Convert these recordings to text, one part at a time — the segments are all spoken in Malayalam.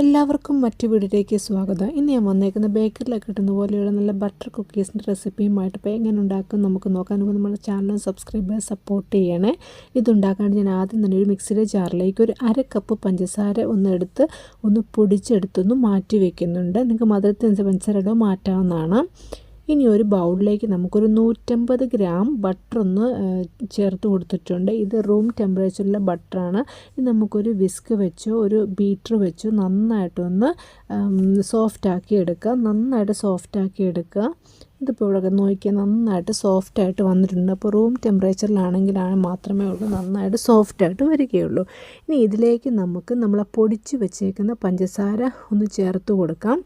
എല്ലാവർക്കും മറ്റു വീടിലേക്ക് സ്വാഗതം. ഇന്ന് ഞാൻ വന്നേക്കുന്ന ബേക്കറിലൊക്കെ കിട്ടുന്ന പോലെയുള്ള നല്ല ബട്ടർ കുക്കീസിന്റെ റെസിപ്പിയുമായിട്ട് ഇപ്പോൾ എങ്ങനെ ഉണ്ടാക്കും നമുക്ക് നോക്കാൻ നമ്മുടെ ചാനൽ സബ്സ്ക്രൈബ് സപ്പോർട്ട് ചെയ്യണേ. ഇതുണ്ടാക്കാണ്ട് ഞാൻ ആദ്യം തന്നെ ഒരു മിക്സിയുടെ ജാറിലേക്ക് ഒരു അര കപ്പ് പഞ്ചസാര ഒന്ന് എടുത്ത് ഒന്ന് പൊടിച്ചെടുത്തൊന്ന് മാറ്റി വെക്കുന്നുണ്ട്. നിങ്ങൾക്ക് മധുരത്തിനനുസരിച്ച് പഞ്ചസാര ഇടോ മാറ്റാവുന്നതാണ്. ഇനി ഒരു ബൗളിലേക്ക് നമുക്കൊരു നൂറ്റമ്പത് ഗ്രാം ബട്ടർ ഒന്ന് ചേർത്ത് കൊടുത്തിട്ടുണ്ട്. ഇത് റൂം ടെമ്പറേച്ചറിലെ ബട്ടറാണ് ഇത് നമുക്കൊരു വിസ്ക് വെച്ചോ ഒരു ബീറ്റർ വെച്ചോ നന്നായിട്ടൊന്ന് സോഫ്റ്റ് ആക്കി എടുക്കുക. നന്നായിട്ട് സോഫ്റ്റ് ആക്കി എടുക്കുക. ഇതിപ്പോൾ ഇവിടെ നോക്കിയാൽ നന്നായിട്ട് സോഫ്റ്റായിട്ട് വന്നിട്ടുണ്ട്. അപ്പോൾ റൂം ടെമ്പറേച്ചറിലാണെങ്കിലാണ് മാത്രമേ ഉള്ളൂ. നന്നായിട്ട് സോഫ്റ്റായിട്ട് വരികയുള്ളൂ. ഇനി ഇതിലേക്ക് നമുക്ക് നമ്മൾ പൊടിച്ച് വെച്ചേക്കുന്ന പഞ്ചസാര ഒന്ന് ചേർത്ത് കൊടുക്കാം.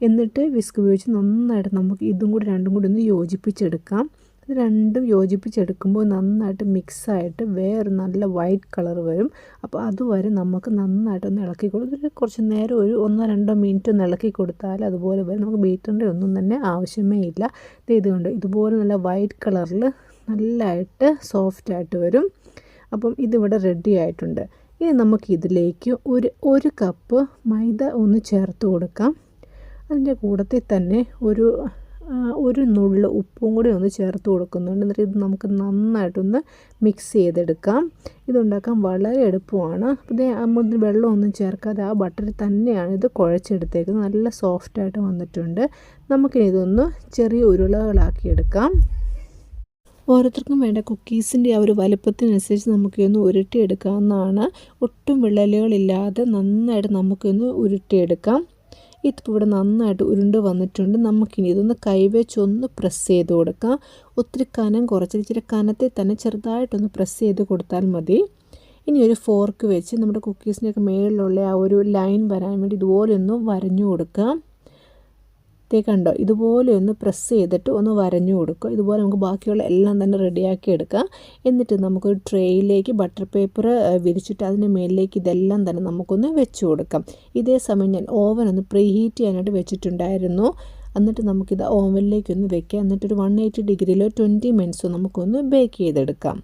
എന്നിട്ട് വിസ്ക് ഉപയോഗിച്ച് നന്നായിട്ട് നമുക്ക് ഇതും കൂടി രണ്ടും കൂടി ഒന്ന് യോജിപ്പിച്ചെടുക്കാം. ഇത് രണ്ടും യോജിപ്പിച്ചെടുക്കുമ്പോൾ നന്നായിട്ട് മിക്സായിട്ട് വേറെ നല്ല വൈറ്റ് കളർ വരും. അപ്പോൾ അതുവരെ നമുക്ക് നന്നായിട്ടൊന്ന് ഇളക്കി കൊടുത്തിട്ട് കുറച്ച് നേരം ഒരു ഒന്നോ രണ്ടോ മിനിറ്റ് ഒന്ന് ഇളക്കി കൊടുത്താൽ അതുപോലെ വരും നമുക്ക് ബീറ്ററിന്റെ ഒന്നും തന്നെ ആവശ്യമേ ഇല്ല. ഇത് ഇതുകൊണ്ട് ഇതുപോലെ നല്ല വൈറ്റ് കളറിൽ നല്ലതായിട്ട് സോഫ്റ്റായിട്ട് വരും. അപ്പം ഇതിവിടെ റെഡി ആയിട്ടുണ്ട്. ഇനി നമുക്കിതിലേക്ക് ഒരു ഒരു കപ്പ് മൈദ ഒന്ന് ചേർത്ത് കൊടുക്കാം. അതിന്റെ കൂടത്തിൽ തന്നെ ഒരു ഒരു നുള്ളു ഉപ്പും കൂടി ഒന്ന് ചേർത്ത് കൊടുക്കുന്നുണ്ട്. എന്നിട്ട് ഇത് നമുക്ക് നന്നായിട്ടൊന്ന് മിക്സ് ചെയ്തെടുക്കാം. ഇതുണ്ടാക്കാൻ വളരെ എളുപ്പമാണ്. ഇത് നമ്മൾ വെള്ളമൊന്നും ചേർക്കാതെ ആ ബട്ടറിൽ തന്നെയാണ് ഇത് കുഴച്ചെടുത്തേക്കുന്നത്. നല്ല സോഫ്റ്റായിട്ട് വന്നിട്ടുണ്ട്. നമുക്കിനി ഇതൊന്ന് ചെറിയ ഉരുളകളാക്കി എടുക്കാം ഓരോരുത്തർക്കും വേണ്ട കുക്കീസിന്റെ ആ ഒരു വലുപ്പത്തിനനുസരിച്ച് നമുക്കൊന്ന് ഉരുട്ടിയെടുക്കാവുന്നതാണ്. ഒട്ടും വിള്ളലുകളില്ലാതെ നന്നായിട്ട് നമുക്കൊന്ന് ഉരുട്ടിയെടുക്കാം. ഇതിപ്പോൾ ഇവിടെ നന്നായിട്ട് ഉരുണ്ട് വന്നിട്ടുണ്ട്. നമുക്കിനി ഇതൊന്ന് കൈവച്ചൊന്ന് പ്രസ് ചെയ്ത് കൊടുക്കാം. ഒത്തിരി കനം കുറച്ച് ഇച്ചിരി കനത്തിൽ തന്നെ ചെറുതായിട്ടൊന്ന് പ്രസ് ചെയ്ത് കൊടുത്താൽ മതി. ഇനി ഒരു ഫോർക്ക് വെച്ച് നമ്മുടെ കുക്കീസിന്റെയൊക്കെ മേളിലുള്ള ആ ഒരു ലൈൻ വരാൻ വേണ്ടി ഇതുപോലെ ഒന്ന് വരഞ്ഞു കൊടുക്കാം. തേ കണ്ടോ? ഇതുപോലെ ഒന്ന് പ്രസ് ചെയ്തിട്ട് ഒന്ന് വരഞ്ഞു കൊടുക്കുക. ഇതുപോലെ നമുക്ക് ബാക്കിയുള്ള എല്ലാം തന്നെ റെഡിയാക്കി എടുക്കാം. എന്നിട്ട് നമുക്കൊരു ട്രേയിലേക്ക് ബട്ടർ പേപ്പർ വിരിച്ചിട്ട് അതിന്റെ മേലിലേക്ക് ഇതെല്ലാം തന്നെ നമുക്കൊന്ന് വെച്ച് കൊടുക്കാം. ഇതേ സമയം ഞാൻ ഓവൻ ഒന്ന് പ്രീ ഹീറ്റ് ചെയ്യാനായിട്ട് വെച്ചിട്ടുണ്ടായിരുന്നു. എന്നിട്ട് നമുക്കിത് ഓവനിലേക്ക് ഒന്ന് വെക്കാം. എന്നിട്ടൊരു വൺ എയ്റ്റി ഡിഗ്രിയിലോ ട്വന്റി മിനിറ്റ്സോ നമുക്കൊന്ന് ബേക്ക് ചെയ്തെടുക്കാം.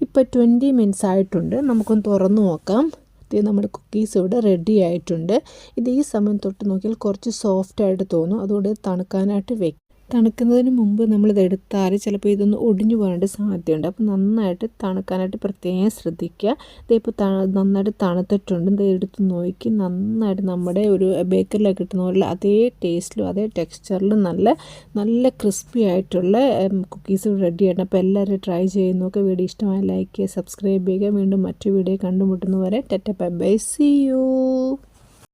ഇപ്പോൾ ട്വന്റി മിനിറ്റ്സ് ആയിട്ടുണ്ട്. നമുക്കൊന്ന് തുറന്നു നോക്കാം. ഇത് നമ്മുടെ കുക്കീസ് ഇവിടെ റെഡി ആയിട്ടുണ്ട്. ഇത് ഈ സമയം തൊട്ട് നോക്കിയാൽ കുറച്ച് സോഫ്റ്റ് ആയിട്ട് തോന്നും. അതുകൊണ്ട് തണുക്കാനായിട്ട് വെക്കും. തണുക്കുന്നതിന് മുമ്പ് നമ്മളിത് എടുത്താൽ ചിലപ്പോൾ ഇതൊന്ന് ഒടിഞ്ഞു പോകാനായിട്ട് സാധ്യതയുണ്ട്. അപ്പോൾ നന്നായിട്ട് തണുക്കാനായിട്ട് പ്രത്യേകം ശ്രദ്ധിക്കുക. ഇതിപ്പോൾ നന്നായിട്ട് തണുത്തിട്ടുണ്ട്. ഇത് എടുത്ത് നോക്കി. നന്നായിട്ട് നമ്മുടെ ഒരു ബേക്കറിലൊക്കെ കിട്ടുന്ന പോലെ അതേ ടേസ്റ്റിലും അതേ ടെക്സ്ചറിലും നല്ല നല്ല ക്രിസ്പി ആയിട്ടുള്ള കുക്കീസ് റെഡി ആയിട്ട് അപ്പോൾ എല്ലാവരും ട്രൈ ചെയ്ത് നോക്കുക വീഡിയോ ഇഷ്ടമായി ലൈക്ക് ചെയ്യുക സബ്സ്ക്രൈബ് ചെയ്യുക. വീണ്ടും മറ്റു വീഡിയോ കണ്ടുമുട്ടുന്നവരെ ടെറ്റ ബൈ സി യു